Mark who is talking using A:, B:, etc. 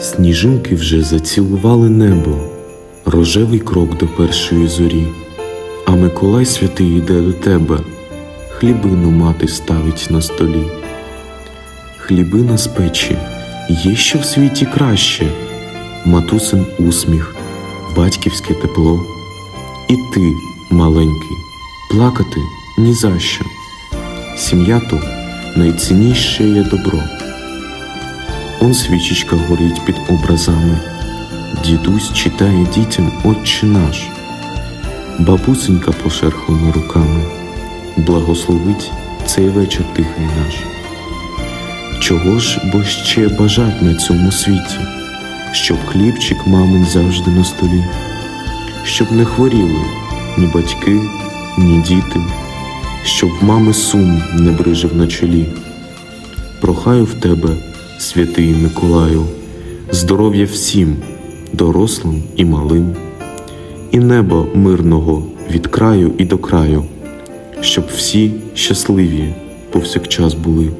A: Сніжинки вже зацілували небо, рожевий крок до першої зорі, а Миколай святий йде до тебе, хлібину мати ставить на столі. Хлібина з печі, є що в світі краще, матусин усміх, батьківське тепло. І ти, маленький, плакати ні за що. Сім'я то найцінніше є добро. Он свічечка горить під образами, дідусь читає дітям Отче наш, бабусенька пошерхлена руками, благословить цей вечір тихий наш. Чого ж бо ще бажать на цьому світі, щоб хлібчик мамин завжди на столі, щоб не хворіли ні батьки, ні діти, щоб мами сум не брижив на чолі. Прохаю в тебе, святий Миколаю, здоров'я всім, дорослим і малим, і неба мирного від краю і до краю, щоб всі щасливі повсякчас були.